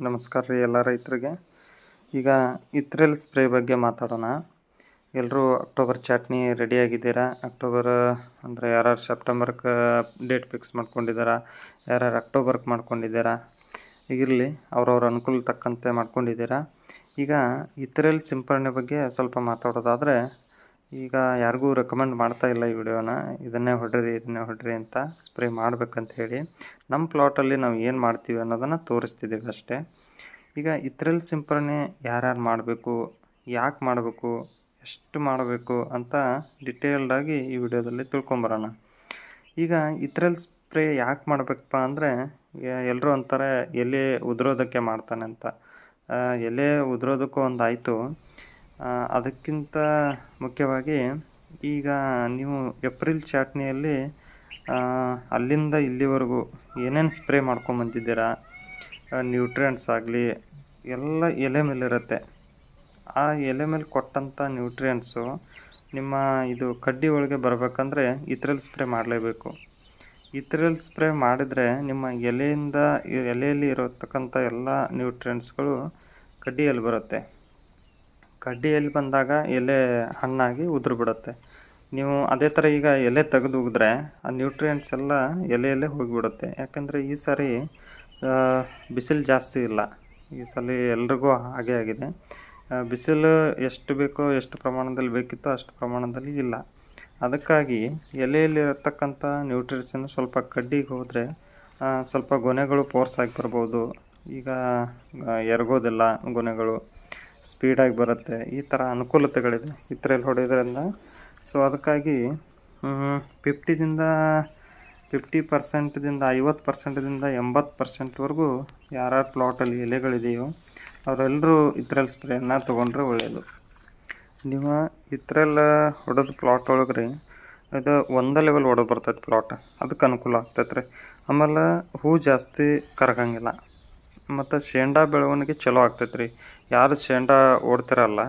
ನಮಸ್ಕಾರ ರೀ ಎಲ್ಲ ರೈತರಿಗೆ. ಈಗ ಇತ್ರೆಲ್ ಸ್ಪ್ರೇ ಬಗ್ಗೆ ಮಾತಾಡೋಣ. ಎಲ್ಲರೂ ಅಕ್ಟೋಬರ್ ಚಾಟ್ನಿ ರೆಡಿ ಆಗಿದ್ದೀರಾ? ಅಕ್ಟೋಬರ್, ಅಂದರೆ ಯಾರ್ಯಾರು ಸೆಪ್ಟೆಂಬರ್ಗೆ ಡೇಟ್ ಫಿಕ್ಸ್ ಮಾಡ್ಕೊಂಡಿದ್ದೀರಾ? ಯಾರ್ಯಾರು ಅಕ್ಟೋಬರ್ಗೆ ಮಾಡ್ಕೊಂಡಿದ್ದೀರಾ? ಈಗಿರಲಿ ಅವ್ರವ್ರ ಅನುಕೂಲ ತಕ್ಕಂತೆ ಮಾಡ್ಕೊಂಡಿದ್ದೀರಾ? ಈಗ ಇತ್ರೆಲ್ ಸಿಂಪರಣೆ ಬಗ್ಗೆ ಸ್ವಲ್ಪ ಮಾತಾಡೋದಾದರೆ ಈಗ ಯಾರಿಗೂ ರೆಕಮೆಂಡ್ ಮಾಡ್ತಾ ಇಲ್ಲ ಈ ವಿಡಿಯೋನ, ಇದನ್ನೇ ಹೊಡ್ರಿ ಇದನ್ನೇ ಹೊಡ್ರಿ ಅಂತ ಸ್ಪ್ರೇ ಮಾಡ್ಬೇಕಂತ ಹೇಳಿ ನಮ್ಮ ಪ್ಲಾಟಲ್ಲಿ ನಾವು ಏನು ಮಾಡ್ತೀವಿ ಅನ್ನೋದನ್ನು ತೋರಿಸ್ತಿದ್ದೀವಿ ಅಷ್ಟೇ. ಈಗ ಇದ್ರಲ್ಲಿ ಸಿಂಪರಣೆ ಯಾರ್ಯಾರು ಮಾಡಬೇಕು, ಯಾಕೆ ಮಾಡಬೇಕು, ಎಷ್ಟು ಮಾಡಬೇಕು ಅಂತ ಡಿಟೇಲ್ಡಾಗಿ ಈ ವಿಡಿಯೋದಲ್ಲಿ ತಿಳ್ಕೊಂಬರೋಣ. ಈಗ ಇದ್ರಲ್ಲಿ ಸ್ಪ್ರೇ ಯಾಕೆ ಮಾಡಬೇಕಪ್ಪ ಅಂದರೆ ಎಲ್ಲರೂ ಅಂತಾರೆ ಎಲೆ ಉದುರೋದಕ್ಕೆ ಮಾಡ್ತಾನೆ ಅಂತ. ಎಲೆ ಉದುರೋದಕ್ಕೂ ಒಂದು ಆಯಿತು. ಅದಕ್ಕಿಂತ ಮುಖ್ಯವಾಗಿ ಈಗ ನೀವು ಏಪ್ರಿಲ್ ಚಾಟ್ನಿಯಲ್ಲಿ ಅಲ್ಲಿಂದ ಇಲ್ಲಿವರೆಗೂ ಏನೇನು ಸ್ಪ್ರೇ ಮಾಡ್ಕೊಂಬಂದಿದ್ದೀರಾ ನ್ಯೂಟ್ರಿಯೆಂಟ್ಸ್ ಆಗಲಿ, ಎಲ್ಲ ಎಲೆ ಮೇಲೆ ಇರುತ್ತೆ ಆ ಎಲೆ ಮೇಲೆ ಕೊಟ್ಟಂಥ ನ್ಯೂಟ್ರಿಯೆಂಟ್ಸು ನಿಮ್ಮ ಇದು ಕಡ್ಡಿ ಒಳಗೆ ಬರಬೇಕಂದ್ರೆ ಇತ್ರಲ್ ಸ್ಪ್ರೇ ಮಾಡಲೇಬೇಕು. ಇತ್ರಲ್ ಸ್ಪ್ರೇ ಮಾಡಿದರೆ ನಿಮ್ಮ ಎಲೆಯಿಂದ, ಎಲೆಯಲ್ಲಿ ಇರತಕ್ಕಂಥ ಎಲ್ಲ ನ್ಯೂಟ್ರಿಯೆಂಟ್ಸ್ಗಳು ಕಡ್ಡಿಯಲ್ಲಿ ಬರುತ್ತೆ. ಕಡ್ಡಿಯಲ್ಲಿ ಬಂದಾಗ ಎಲೆ ಹಣ್ಣಾಗಿ ಉದುರು ಬಿಡುತ್ತೆ ನೀವು ಅದೇ ಥರ ಈಗ ಎಲೆ ತೆಗೆದು ಉಗಿದ್ರೆ ಆ ನ್ಯೂಟ್ರಿಯೆಂಟ್ಸ್ ಎಲ್ಲ ಎಲೆಯಲ್ಲೇ ಹೋಗಿಬಿಡುತ್ತೆ. ಯಾಕಂದರೆ ಈ ಸಾರಿ ಬಿಸಿಲು ಜಾಸ್ತಿ ಇಲ್ಲ. ಈ ಸಲ ಎಲ್ರಿಗೂ ಹಾಗೆ ಆಗಿದೆ. ಬಿಸಿಲು ಎಷ್ಟು ಬೇಕೋ ಎಷ್ಟು ಪ್ರಮಾಣದಲ್ಲಿ ಬೇಕಿತ್ತೋ ಅಷ್ಟು ಪ್ರಮಾಣದಲ್ಲಿ ಇಲ್ಲ. ಅದಕ್ಕಾಗಿ ಎಲೆಯಲ್ಲಿರತಕ್ಕಂಥ ನ್ಯೂಟ್ರಿಷನ್ ಸ್ವಲ್ಪ ಕಡ್ಡಿಗೆ ಹೋದರೆ ಸ್ವಲ್ಪ ಗೊನೆಗಳು ಪೋರ್ಸ್ ಆಗಿ ಬರ್ಬೋದು. ಈಗ ಎರಗೋದಿಲ್ಲ ಗೊನೆಗಳು. ಸ್ಪೀಡಾಗಿ ಬರುತ್ತೆ. ಈ ಥರ ಅನುಕೂಲತೆಗಳಿದೆ ಇತ್ರಲ್ಲಿ ಹೊಡೆಯೋದ್ರಿಂದ. ಸೊ ಅದಕ್ಕಾಗಿ ಫಿಫ್ಟಿದಿಂದ ಫಿಫ್ಟಿ ಪರ್ಸೆಂಟ್ದಿಂದ ಐವತ್ತು ಪರ್ಸೆಂಟ್ದಿಂದ ಎಂಬತ್ತು ಪರ್ಸೆಂಟ್ವರೆಗೂ ಯಾರ್ಯಾರು ಪ್ಲಾಟಲ್ಲಿ ಎಲೆಗಳಿದೆಯೋ ಅವರೆಲ್ಲರೂ ಇದ್ರಲ್ಲಿ ಸ್ಪ್ರೇನ ತೊಗೊಂಡ್ರೆ ಒಳ್ಳೆಯದು ನೀವು ಇತ್ರೆಲ್ಲ ಹೊಡೆದು ಪ್ಲಾಟ್ ಒಳಗೆ ರೀ ಇದು ಒಂದೇ ಲೆವೆಲ್ ಹೊಡೆದು ಬರ್ತೈತೆ ಪ್ಲಾಟ್ ಅದಕ್ಕೆ ಅನುಕೂಲ ಆಗ್ತೈತೆ ರೀ. ಆಮೇಲೆ ಹೂ ಜಾಸ್ತಿ ಕರಗಂಗಿಲ್ಲ. ಮತ್ತು ಶೇಂಡಾ ಬೆಳವಣಿಗೆ ಚಲೋ ಆಗ್ತೈತೆ ರೀ ಯಾರು ಶೇಂಡಾ ಓಡ್ತಿರಲ್ಲ,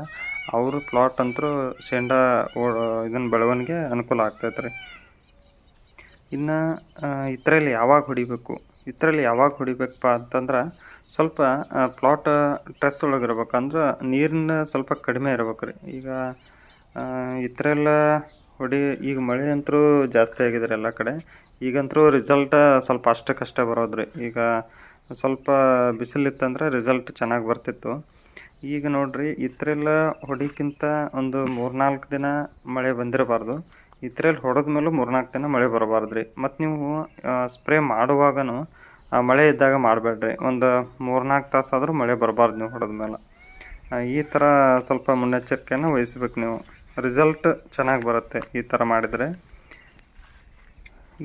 ಅವರು ಪ್ಲಾಟ್ ಅಂತೂ ಶೇಂಡಾ ಓ ಇದನ್ನ ಬೆಳವಣಿಗೆ ಅನುಕೂಲ ಆಗ್ತೈತೆ ರೀ ಇನ್ನು ಇತರಲ್ಲಿ ಯಾವಾಗ ಹೊಡಿಬೇಕು? ಇತರಲ್ಲಿ ಯಾವಾಗ ಹೊಡಿಬೇಕಪ್ಪ ಅಂತಂದ್ರೆ ಸ್ವಲ್ಪ ಪ್ಲಾಟ್ ಟ್ರೆಸ್ ಒಳಗೆ ಇರ್ಬೇಕಂದ್ರೆ ನೀರಿನ ಸ್ವಲ್ಪ ಕಡಿಮೆ ಇರ್ಬೇಕು ರೀ ಈಗ ಇತರೆಲ್ಲ ಹೊಡಿ, ಈಗ ಮಳೆ ಅಂತೂ ಜಾಸ್ತಿ ಆಗಿದೆ ಎಲ್ಲ ಕಡೆ. ಈಗಂತೂ ರಿಸಲ್ಟ ಸ್ವಲ್ಪ ಅಷ್ಟಕ್ಕಷ್ಟೇ ಬರೋದು ರೀ ಈಗ ಸ್ವಲ್ಪ ಬಿಸಿಲಿತ್ತಂದ್ರೆ ರಿಸಲ್ಟ್ ಚೆನ್ನಾಗಿ ಬರ್ತಿತ್ತು. ಈಗ ನೋಡ್ರಿ ಇತ್ರೆಲ್ಲ ಹೊಡಿಕ್ಕಿಂತ ಒಂದು ಮೂರ್ನಾಲ್ಕು ದಿನ ಮಳೆ ಬಂದಿರಬಾರ್ದು. ಇತ್ರೆಲ್ಲಿ ಹೊಡೆದ ಮೇಲೂ ಮೂರ್ನಾಲ್ಕು ದಿನ ಮಳೆ ಬರಬಾರ್ದು ರೀ ಮತ್ತು ನೀವು ಸ್ಪ್ರೇ ಮಾಡುವಾಗನು ಮಳೆ ಇದ್ದಾಗ ಮಾಡಬೇಡ್ರಿ. ಒಂದು ಮೂರ್ನಾಲ್ಕು ತಾಸು ಆದರೂ ಮಳೆ ಬರಬಾರ್ದು ನೀವು ಹೊಡೆದ ಮೇಲೆ ಈ ಥರ ಸ್ವಲ್ಪ ಮುನ್ನೆಚ್ಚರಿಕೆಯನ್ನು ವಹಿಸ್ಬೇಕು ನೀವು. ರಿಸಲ್ಟ್ ಚೆನ್ನಾಗಿ ಬರುತ್ತೆ ಈ ಥರ ಮಾಡಿದರೆ.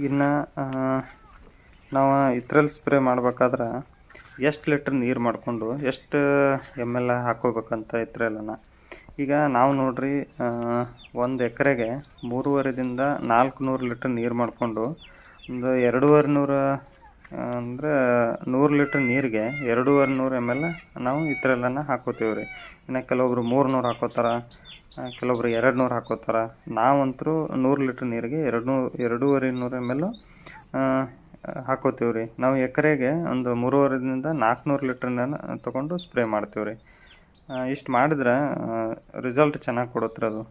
ಇನ್ನು ನಾವು ಇತ್ರಲ್ಲಿ ಸ್ಪ್ರೇ ಮಾಡ್ಬೇಕಾದ್ರೆ ಎಷ್ಟು ಲೀಟ್ರ್ ನೀರು ಮಾಡಿಕೊಂಡು ಎಷ್ಟು ಎಂ ಎಲ್ ಹಾಕೋಬೇಕಂತ ಇತ್ರೆಲ್ಲನ ಈಗ ನಾವು ನೋಡ್ರಿ ಒಂದು ಎಕರೆಗೆ ಮೂರುವರೆದಿಂದ ನಾಲ್ಕು ನೂರು ಲೀಟ್ರ್ ನೀರು ಮಾಡಿಕೊಂಡು, ಒಂದು ಎರಡೂವರೆ ನೂರು ಅಂದರೆ ನೂರು ಲೀಟ್ರ್ ನೀರಿಗೆ ಎರಡೂವರೆ ನೂರು ಎಂ ಎಲ್ ನಾವು ಇತ್ರೆಲ್ಲನ ಹಾಕೋತೀವಿ ರೀ ಇನ್ನು ಕೆಲವೊಬ್ರು ಮೂರು ನೂರು ಹಾಕೋತಾರ ಕೆಲವೊಬ್ರು ಎರಡು ನೂರು ಹಾಕೋತಾರ. ನಾವಂತರೂ ನೂರು ಲೀಟ್ರ್ ನೀರಿಗೆ ಎರಡು ನೂರು ಎರಡೂವರೆ ನೂರು ಎಂ ಎಲ್ ಹಾಕೋತೀವಿ ರೀ ನಾವು ಎಕರೆಗೆ ಒಂದು ಮೂರುವರೆದಿಂದ ನಾಲ್ಕುನೂರು ಲೀಟ್ರನ್ನ ತೊಗೊಂಡು ಸ್ಪ್ರೇ ಮಾಡ್ತೀವಿ ರೀ ಇಷ್ಟು ಮಾಡಿದ್ರೆ ರಿಸಲ್ಟ್ ಚೆನ್ನಾಗಿ ಕೊಡುತ್ತೆ ಅದು.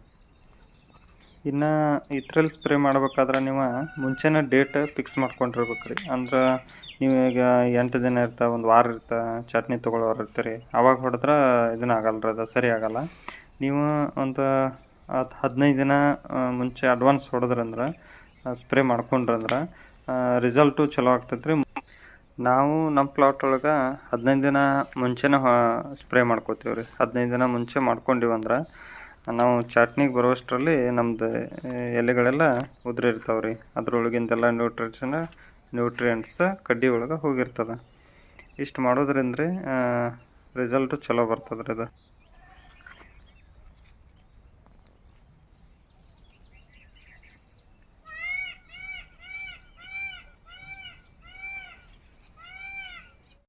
ಇನ್ನು ಇತ್ರಲ್ಲಿ ಸ್ಪ್ರೇ ಮಾಡ್ಬೇಕಾದ್ರೆ ನೀವು ಮುಂಚೆನೇ ಡೇಟ್ ಫಿಕ್ಸ್ ಮಾಡ್ಕೊಂಡಿರ್ಬೇಕು ರೀ ಅಂದ್ರೆ ನೀವು ಈಗ ಎಂಟು ದಿನ ಇರ್ತಾ, ಒಂದು ವಾರ ಇರ್ತಾ, ಚಟ್ನಿ ತೊಗೊಳ್ಳೋರು ಇರ್ತೀರಿ. ಅವಾಗ ಹೊಡೆದ್ರೆ ಇದನ್ನ ಆಗಲ್ಲ ರೀ ಅದು, ಸರಿ ಆಗಲ್ಲ. ನೀವು ಒಂದು ಹತ್ತು ಹದಿನೈದು ದಿನ ಮುಂಚೆ ಅಡ್ವಾನ್ಸ್ ಹೊಡೆದ್ರಂದ್ರೆ ಸ್ಪ್ರೇ ಮಾಡ್ಕೊಂಡ್ರಂದ್ರೆ ರಿಸಲ್ಟು ಚಲೋ ಆಗ್ತೈತೆ ರೀ ನಾವು ನಮ್ಮ ಪ್ಲಾಟ್ ಒಳಗೆ ಹದಿನೈದು ದಿನ ಮುಂಚೆನೇ ಸ್ಪ್ರೇ ಮಾಡ್ಕೋತೀವಿ ರೀ ಹದಿನೈದು ದಿನ ಮುಂಚೆ ಮಾಡ್ಕೊಂಡಿವಂದ್ರೆ ನಾವು ಚಟ್ನಿಗೆ ಬರುವಷ್ಟರಲ್ಲಿ ನಮ್ಮದು ಎಲೆಗಳೆಲ್ಲ ಉದುರಿರ್ತಾವೆ ರೀ ಅದ್ರೊಳಗಿಂದೆಲ್ಲ ನ್ಯೂಟ್ರಿಷನ್ ನ್ಯೂಟ್ರಿಯೆಂಟ್ಸ್ ಕಡ್ಡಿ ಒಳಗೆ ಹೋಗಿರ್ತದೆ. ಇಷ್ಟು ಮಾಡೋದ್ರಿಂದ ರೀ ರಿಸಲ್ಟು ಚಲೋ ಬರ್ತದೆ ರೀ ಅದು.